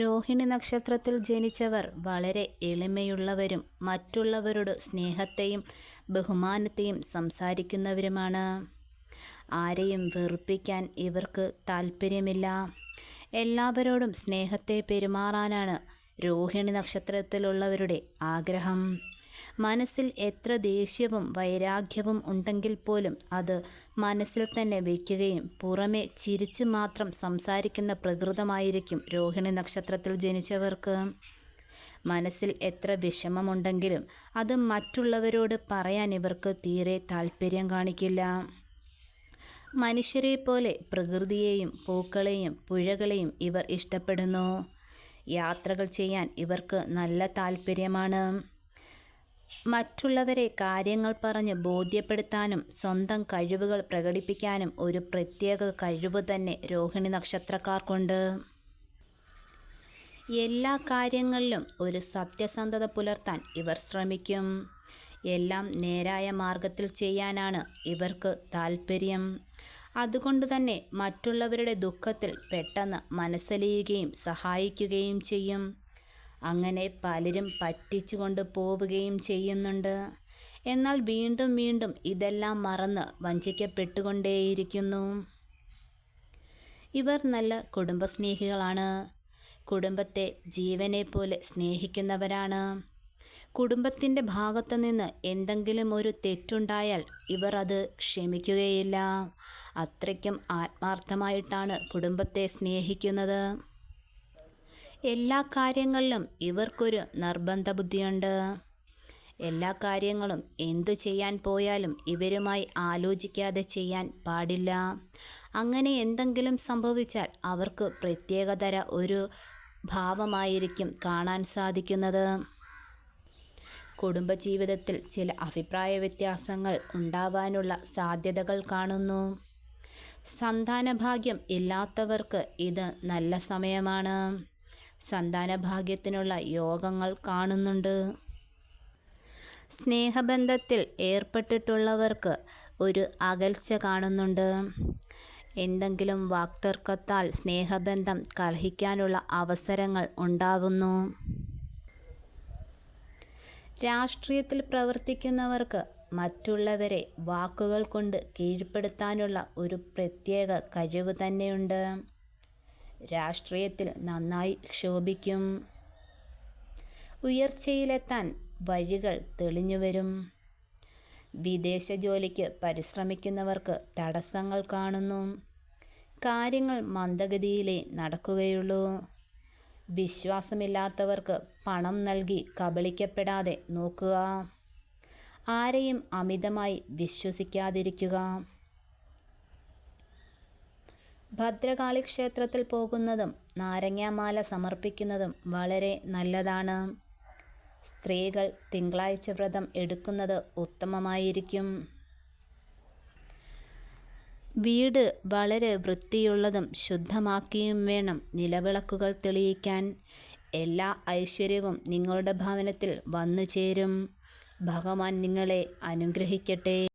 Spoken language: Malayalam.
രോഹിണി നക്ഷത്രത്തിൽ ജനിച്ചവർ വളരെ എളിമയുള്ളവരും മറ്റുള്ളവരോട് സ്നേഹത്തെയും ബഹുമാനത്തെയും സംസാരിക്കുന്നവരുമാണ്. ആരെയും വെറുപ്പിക്കാൻ ഇവർക്ക് താല്പര്യമില്ല എല്ലാവരോടും സ്നേഹത്തെ പെരുമാറാനാണ് രോഹിണി നക്ഷത്രത്തിലുള്ളവരുടെ ആഗ്രഹം. മനസ്സിൽ എത്ര ദേഷ്യവും വൈരാഗ്യവും ഉണ്ടെങ്കിൽ പോലും അത് മനസ്സിൽ തന്നെ വയ്ക്കുകയും പുറമെ ചിരിച്ചു മാത്രം സംസാരിക്കുന്ന പ്രകൃതമായിരിക്കും രോഹിണി നക്ഷത്രത്തിൽ ജനിച്ചവർക്ക്. മനസ്സിൽ എത്ര വിഷമമുണ്ടെങ്കിലും അത് മറ്റുള്ളവരോട് പറയാൻ ഇവർക്ക് തീരെ താല്പര്യം കാണിക്കില്ല. മനുഷ്യരെ പോലെ പ്രകൃതിയെയും പൂക്കളെയും പുഴകളെയും ഇവർ ഇഷ്ടപ്പെടുന്നു. യാത്രകൾ ചെയ്യാൻ ഇവർക്ക് നല്ല താല്പര്യമാണ് മറ്റുള്ളവരെ കാര്യങ്ങൾ പറഞ്ഞ് ബോധ്യപ്പെടുത്താനും സ്വന്തം കഴിവുകൾ പ്രകടിപ്പിക്കാനും ഒരു പ്രത്യേക കഴിവ് തന്നെ രോഹിണി നക്ഷത്രക്കാർക്കുണ്ട്. എല്ലാ കാര്യങ്ങളിലും ഒരു സത്യസന്ധത പുലർത്താൻ ഇവർ ശ്രമിക്കും. എല്ലാം നേരായ മാർഗത്തിൽ ചെയ്യാനാണ് ഇവർക്ക് താല്പര്യം അതുകൊണ്ട് തന്നെ മറ്റുള്ളവരുടെ ദുഃഖത്തിൽ പെട്ടെന്ന് മനസ്സലിയുകയും സഹായിക്കുകയും ചെയ്യും. അങ്ങനെ പലരും പറ്റിച്ചുകൊണ്ട് പോവുകയും ചെയ്യുന്നുണ്ട്. എന്നാൽ വീണ്ടും വീണ്ടും ഇതെല്ലാം മറന്ന് വഞ്ചിക്കപ്പെട്ടുകൊണ്ടേയിരിക്കുന്നു. ഇവർ നല്ല കുടുംബസ്നേഹികളാണ്. കുടുംബത്തെ ജീവനെ പോലെ സ്നേഹിക്കുന്നവരാണ്. കുടുംബത്തിന്റെ ഭാഗത്തു നിന്ന് എന്തെങ്കിലും ഒരു തെറ്റുണ്ടായാൽ ഇവർ അത് ക്ഷമിക്കുകയില്ല. അത്രയ്ക്കും ആത്മാർത്ഥമായിട്ടാണ് കുടുംബത്തെ സ്നേഹിക്കുന്നത്. എല്ലാ കാര്യങ്ങളിലും ഇവർക്കൊരു നിർബന്ധ ബുദ്ധിയുണ്ട്. എല്ലാ കാര്യങ്ങളും എന്തു ചെയ്യാൻ പോയാലും ഇവരുമായി ആലോചിക്കാതെ ചെയ്യാൻ പാടില്ല. അങ്ങനെ എന്തെങ്കിലും സംഭവിച്ചാൽ അവർക്ക് പ്രത്യേകതര ഒരു ഭാവമായിരിക്കും കാണാൻ സാധിക്കുന്നത്. കുടുംബജീവിതത്തിൽ ചില അഭിപ്രായ വ്യത്യാസങ്ങൾ ഉണ്ടാവാനുള്ള സാധ്യതകൾ കാണുന്നു. സന്താനഭാഗ്യം ഇല്ലാത്തവർക്ക് ഇത് നല്ല സമയമാണ്. സന്താനഭാഗ്യത്തിനുള്ള യോഗങ്ങൾ കാണുന്നുണ്ട്. സ്നേഹബന്ധത്തിൽ ഏർപ്പെട്ടിട്ടുള്ളവർക്ക് ഒരു അകൽച്ച കാണുന്നുണ്ട്. എന്തെങ്കിലും വാക്തർക്കത്താൽ സ്നേഹബന്ധം കലഹിക്കാനുള്ള അവസരങ്ങൾ ഉണ്ടാകുന്നു രാഷ്ട്രീയത്തിൽ പ്രവർത്തിക്കുന്നവർക്ക് മറ്റുള്ളവരെ വാക്കുകൾ കൊണ്ട് കീഴ്പ്പെടുത്താനുള്ള ഒരു പ്രത്യേക കഴിവ് തന്നെയുണ്ട്. രാഷ്ട്രീയത്തിൽ നന്നായി ക്ഷോഭിക്കും. ഉയർച്ചയിലെത്താൻ വഴികൾ തെളിഞ്ഞുവരും വിദേശ ജോലിക്ക് പരിശ്രമിക്കുന്നവർക്ക് തടസ്സങ്ങൾ കാണുന്നു. കാര്യങ്ങൾ മന്ദഗതിയിലേ നടക്കുകയുള്ളൂ. വിശ്വാസമില്ലാത്തവർക്ക് പണം നൽകി കബളിക്കപ്പെടാതെ നോക്കുക. ആരെയും അമിതമായി വിശ്വസിക്കാതിരിക്കുക. ഭദ്രകാളി ക്ഷേത്രത്തിൽ പോകുന്നതും നാരങ്ങാമാല സമർപ്പിക്കുന്നതും വളരെ നല്ലതാണ്. സ്ത്രീകൾ തിങ്കളാഴ്ച വ്രതം എടുക്കുന്നത് ഉത്തമമായിരിക്കും. വീട് വളരെ വൃത്തിയുള്ളതും ശുദ്ധമാക്കിയും വേണം നിലവിളക്കുകൾ തെളിയിക്കാൻ. എല്ലാ ഐശ്വര്യവും നിങ്ങളുടെ ഭവനത്തിൽ വന്നു ചേരും ഭഗവാൻ നിങ്ങളെ അനുഗ്രഹിക്കട്ടെ.